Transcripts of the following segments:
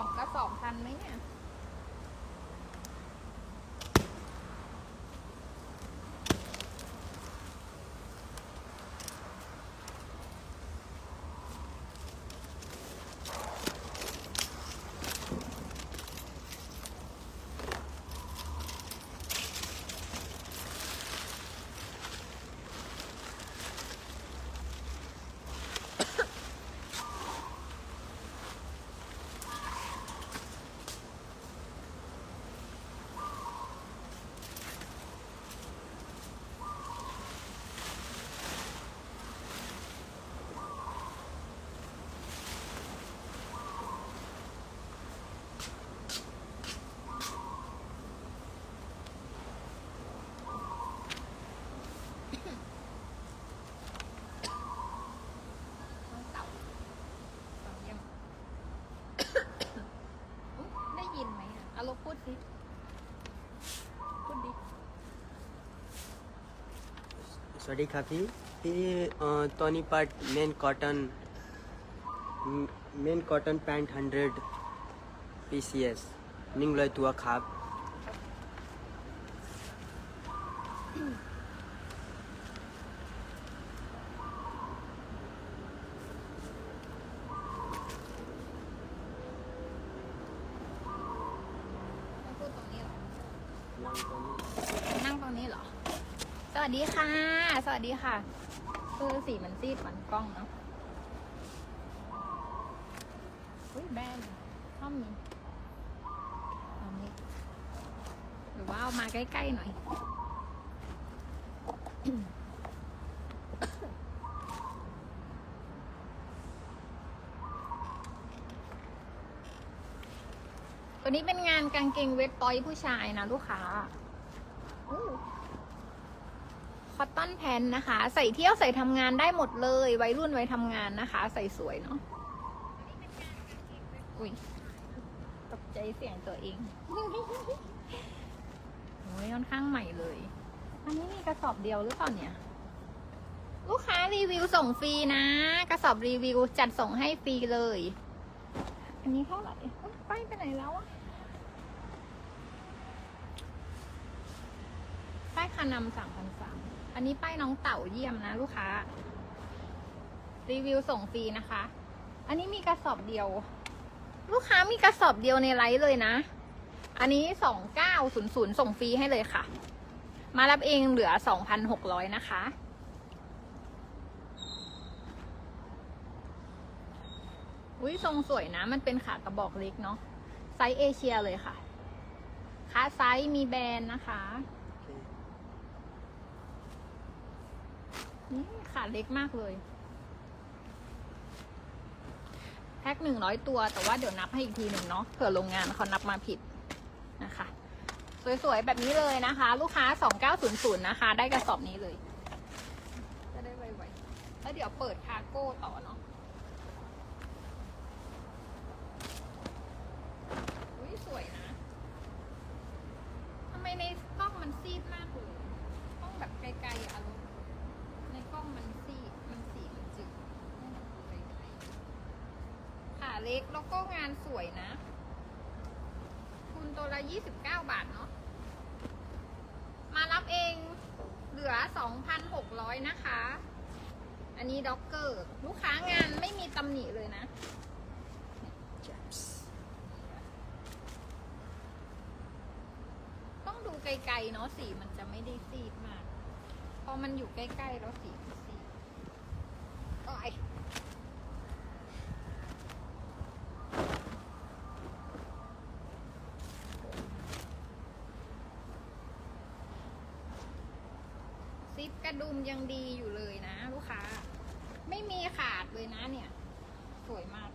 องกระสอบทันไหมเนี่ย น้องเต่าฟังยัง อุ๊ยได้ยินไหมอะเอาลองพูดสิ พูดดิ สวัสดีครับพี่พี่เอ่อตอนนี้ปัดเมนคอตตอนเมนคอตตอนแพน100 PCS นิ่งเลยตัวครับ ต้องพูดตรงนี้เหรอ นั่งตรงนี้เหรอ ส วัสดีค่ะ สวัสดีค่ะคือสีมันซีดเหมือนกล้องเนาะอุ้ยแบนชอบมีเอานี้หรือว่าเอามาใกล้ๆหน่อยตัวนี้เป็นงานกางเกงเวทปอยผู้ชายนะลูกค้า คอตตอนแพนนะคะ ใส่เที่ยวใส่ทำงานได้หมดเลยวัยรุ่นวัยทำงานนะคะ ใส่สวยเนาะอุ้ยตกใจเสียงตัวเองโอ้ยค่อนข้างใหม่เลย อันนี้มีกระสอบเดียวหรือเปล่าเนี่ย ลูกค้ารีวิวส่งฟรีนะ กระสอบรีวิวจัดส่งให้ฟรีเลย อันนี้เท่าไหร่ป้ายไปไหนแล้วอะป้ายคานำสามพันสาม อันนี้ป้ายน้องเต่าเยี่ยมนะลูกค้า รีวิวส่งฟรีนะคะ อันนี้มีกระสอบเดียว ลูกค้ามีกระสอบเดียวในไลฟ์เลยนะ อันนี้สองเก้าศูนย์ศูนย์ส่งฟรีให้เลยค่ะ มารับเองเหลือสองพันหกร้อยนะคะ อุ้ยทรงสวยนะ มันเป็นขากระบอกเล็กเนาะไซส์เอเชียเลยค่ะขาไซส์มีแบรนด์นะคะ ขาเล็กมากเลย แพ็คหนึ่งร้อยตัว แต่ว่าเดี๋ยวนับให้อีกทีหนึ่งเนาะเผื่อโรงงานเขานับมาผิดนะคะ สวยๆ แบบนี้เลยนะคะ ลูกค้า2900นะคะ ได้กระสอบนี้เลย จะได้ไวๆแล้วเดี๋ยวเปิดคาร์โก้ต่อเนาะ อุ้ยสวยนะ ทำไมในกล้องมันซีดมากเลยกล้องแบบไกลๆอะอารมณ์ในกล้องมันซีด มันสีมันจืดต้องแบบดูไกลๆขา เล็กแล้วก็งานสวยนะ คุณตัวละยี่สิบเก้าบาทเนาะ มารับเองเหลือสองพันหกร้อยนะคะ อันนี้ด็อกเกอร์ ลูกค้างานไม่มีตำหนิเลยนะ ต้องดูไกลๆเนาะสีมันจะไม่ได้ซีดมาก พอมันอยู่ใกล้ๆแล้วสีมันซีดโอ้ ซิปกระดุมยังดีอยู่เลยนะ ลูกค้า ไม่มีขาดเลยนะเนี่ย สวยมาก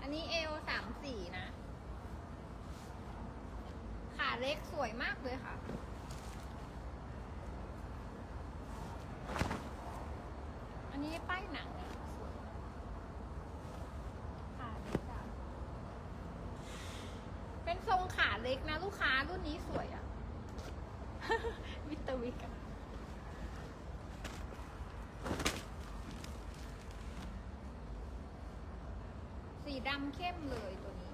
อันนี้เอลสามสี่นะ ขาเล็กสวยมากเลยค่ะ อันนี้ป้ายหนังเนี่ยสวยมากขาเล็กอะ เล็กนะลูกค้ารุ่นนี้สวยอะมิสเตอร์วิกอะสีดำเข้มเลยตัวนี้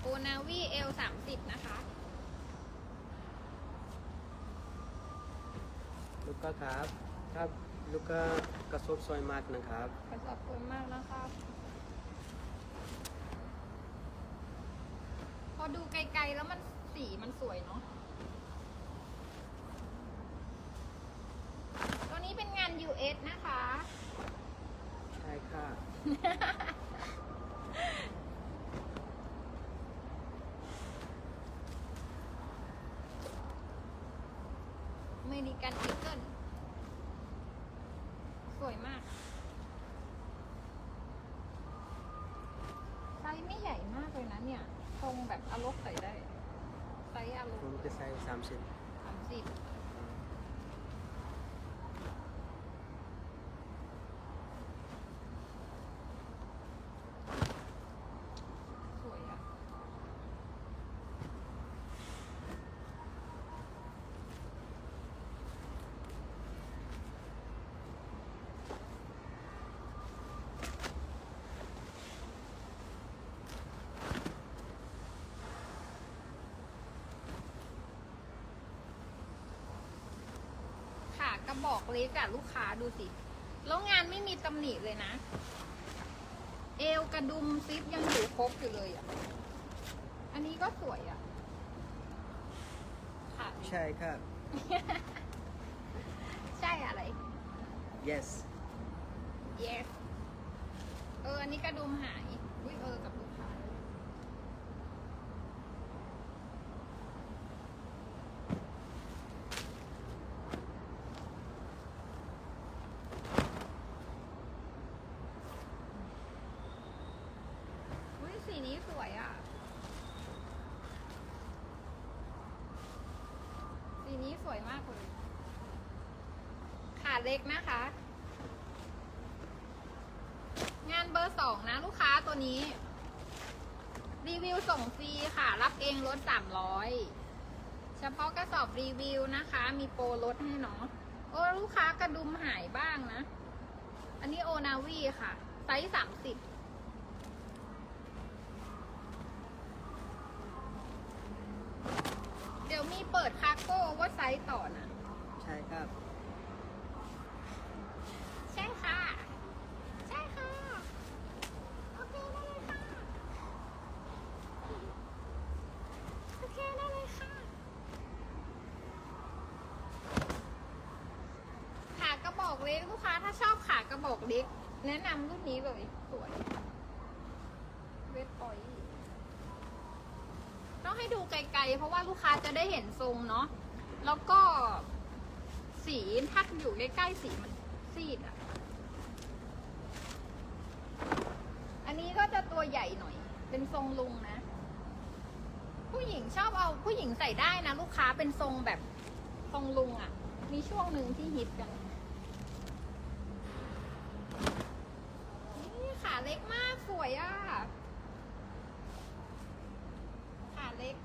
โอนาวีเอลสามสิบนะคะลูกค้าครับ ครับ ลูกค้ากระสอบสวยมากนะครับ ขอบคุณมากนะครับ พอดูไกลๆแล้วมันสีมันสวยเนาะ ตัวนี้เป็นงาน US นะคะ ใช่ค่ะ อเมริกันอีเกิลสวยมาก ไซส์ไม่ใหญ่มากเลยนะเนี่ย ทร งแบบอารมใส่ได้ไซส์อารผมมจะใส่สามสิบ สามสิบสวยอะค่ะกระ บอกเล็กอะลูกค้าดูสิ แล้วงานไม่มีตำหนิเลยนะ เอวกระดุมซิปยังอยู่ครบอยู่เลยอะอันนี้ก็สวยอะค่ะ ใช่ครับ ใช่อะไร yes yes เออ อันนี้กระดุมหายอุ้ยเออกับลูกค้าอุ้ยสี นี้สวยอะ สีนี้สวยมากเลยขาเล็กนะคะ งานเบอร์สองนะลูกค้าตัวนี้ รีวิวส่งฟรีค่ะ รับเองลดสามร้อยเฉพาะกระสอบรีวิวนะคะ มีโปรลดให้เนาะโอ้ลูกค้ากระดุมหายบ้างนะ อันนี้โอนาวีค่ะ ไซส์สามสิบเดี๋ยวมีเปิดคาร์โก้ว่าไซส์ต่อนะ ใช่ครับ ใช่ค่ะ ใช่ค่ะ โอเคได้เลยค่ะ โอเคได้เลยค่ะ ขากระบอกเล็กลูกค้าถ้าชอบขากระบอกเล็ก แนะนำรุ่นนี้เลยสวย เวทปอยต้อง ให้ดูไกลๆ เพราะว่าลูกค้าจะได้เห็นทรงเนาะ แล้วก็สีถ้าอยู่ใกล้ๆสีมันซีดอะอันนี้ก็จะตัวใหญ่หน่อย เป็นทรงลุงนะ ผู้หญิงชอบเอาผู้หญิงใส่ได้นะ ลูกค้าเป็นทรงแบบทรงลุงอะ่ะ มีช่วงหนึ่งที่ฮิตกันนี่ขาเล็กมากสวยอะ่ะ ขาเล็ก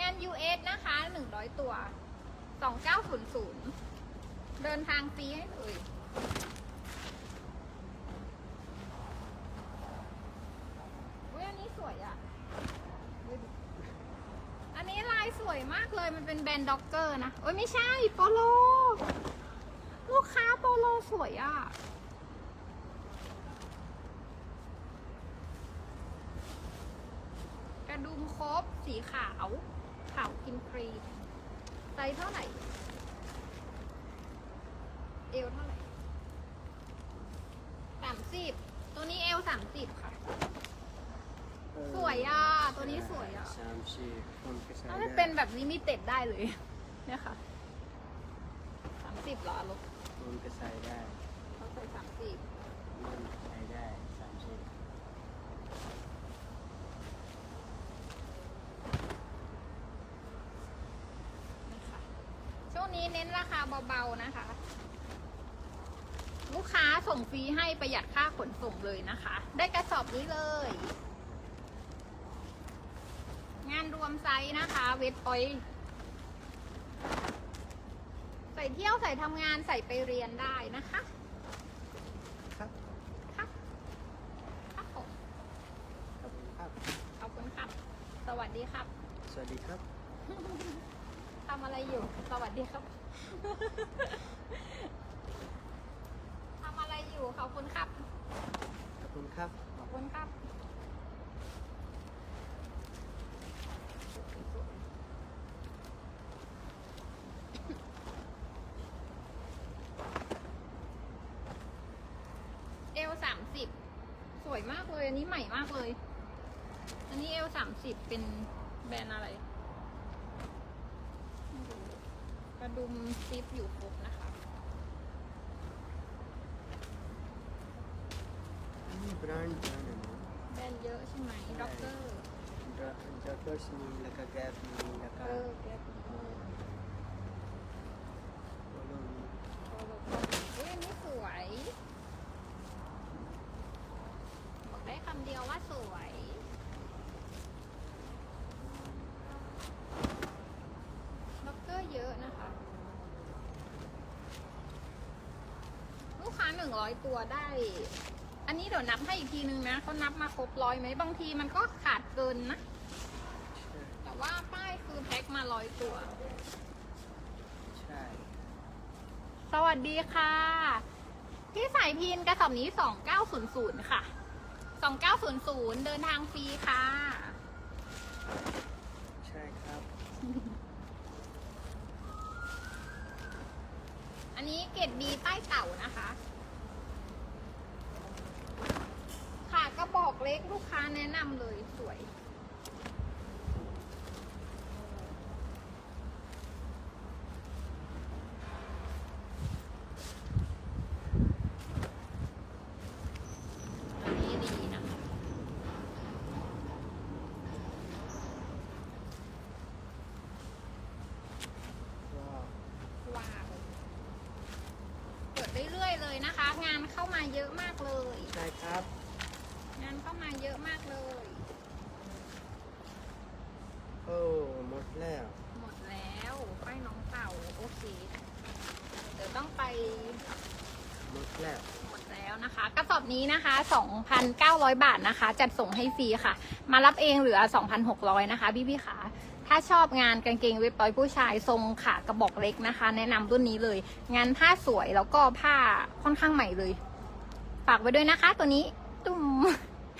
งาน US นะคะ 100 ตัว 2900 เดินทางฟรีให้เลยอุ้ยอันนี้สวยอะ่ะ อันนี้ลายสวยมากเลย มันเป็นแบรนด์ด็อกเกอร์นะ โอ้ยไม่ใช่โปโล ลูกค้าโปโลสวยอะ่ะกระดุมครบสีขาว ขาวกินครีมไซส์เท่าไหร่ เอวเท่าไหร่สามสิบตัวนี้เอวสามสิบค่ะ สวยอะ ตัวนี้สวยอะสามสิบผมก็ใส่ถ้าได้มันเป็นแบบลิมิเต็ดได้เลย เนี่ยค่ะสามสิบเหรอลูกผมก็ใส่ได้เขาใส่สามสิบมันใส่ได้สามสิบ นี่ค่ะช่วงนี้เน้นราคาเบาๆนะคะ ลูกค้าส่งฟรีให้ประหยัดค่าขนส่งเลยนะคะ ได้กระสอบนี้เลย งานรวมไซส์นะคะ เวทออยใส่เที่ยวใส่ทำงานใส่ไปเรียนได้นะคะครับครับครับผมขอบคุณครับ ขอบคุณครับ สวัสดีครับ สวัสดีครับทำอะไรอยู่ สวัสดีครับ ทำอะไรอยู่ ขอบคุณครับ ขอบคุณครับ ขอบคุณครับ เอลสามสิบ สวยมากเลย อันนี้ใหม่มากเลย อันนี้เอลสามสิบเป็นแบรนด์อะไรไม่รู้กระ ดุมซิปอยู่ครบนะคะแบรนด์แบรนด์เยอะใช่ไหมด็อกเตอร์ ด็อกเตอร์มีแล้วก็แกรบมีแล้วก็ออแกรบมีโอโลมีโอ้โหอุ้ยอันนี้สวย บอกได้คำเดียวว่าสวย ด็อกเตอร์เยอะนะคะ หนึ่งร้อยตัวได้ อันนี้เดี๋ยวนับให้อีกทีนึงนะเขานับมาครบร้อยไหมบางทีมันก็ขาดเกินนะ แต่ว่าป้ายคือแพ็คมาร้อยตัว ใช่ สวัสดีค่ะ พี่สายพินกระสอบนี้2900ค่ะ2900เดินทางฟรีค่ะ ใช่ครับ อันนี้เกรดบีใต้เต่านะคะ ค่ะ กระบอกเล็กลูกค้าแนะนำเลยสวย อันนี้ดีนะคะว้าวเปิดเรื่อยๆเลยนะคะ งานเข้ามาเยอะมากเลย ใช่ครับ เข้ามาเยอะมากเลย โอ้หมดแล้ว หมดแล้วป้ายน้องเต่าโอเค เดี๋ยวต้องไปหมดแล้ว หมดแล้วนะคะกระสอบนี้นะคะ 2,900 บาทนะคะ จัดส่งให้ฟรีค่ะ มารับเองเหลือ 2,600 นะคะ พี่พี่ๆขาถ้าชอบงานกางเกงเว็บปอยผู้ชายทรงขากระบอกเล็กนะคะ แนะนำรุ่นนี้เลย งานผ้าสวยแล้วก็ผ้าค่อนข้างใหม่เลย ฝากไว้ด้วยนะคะตัวนี้ตุ้ม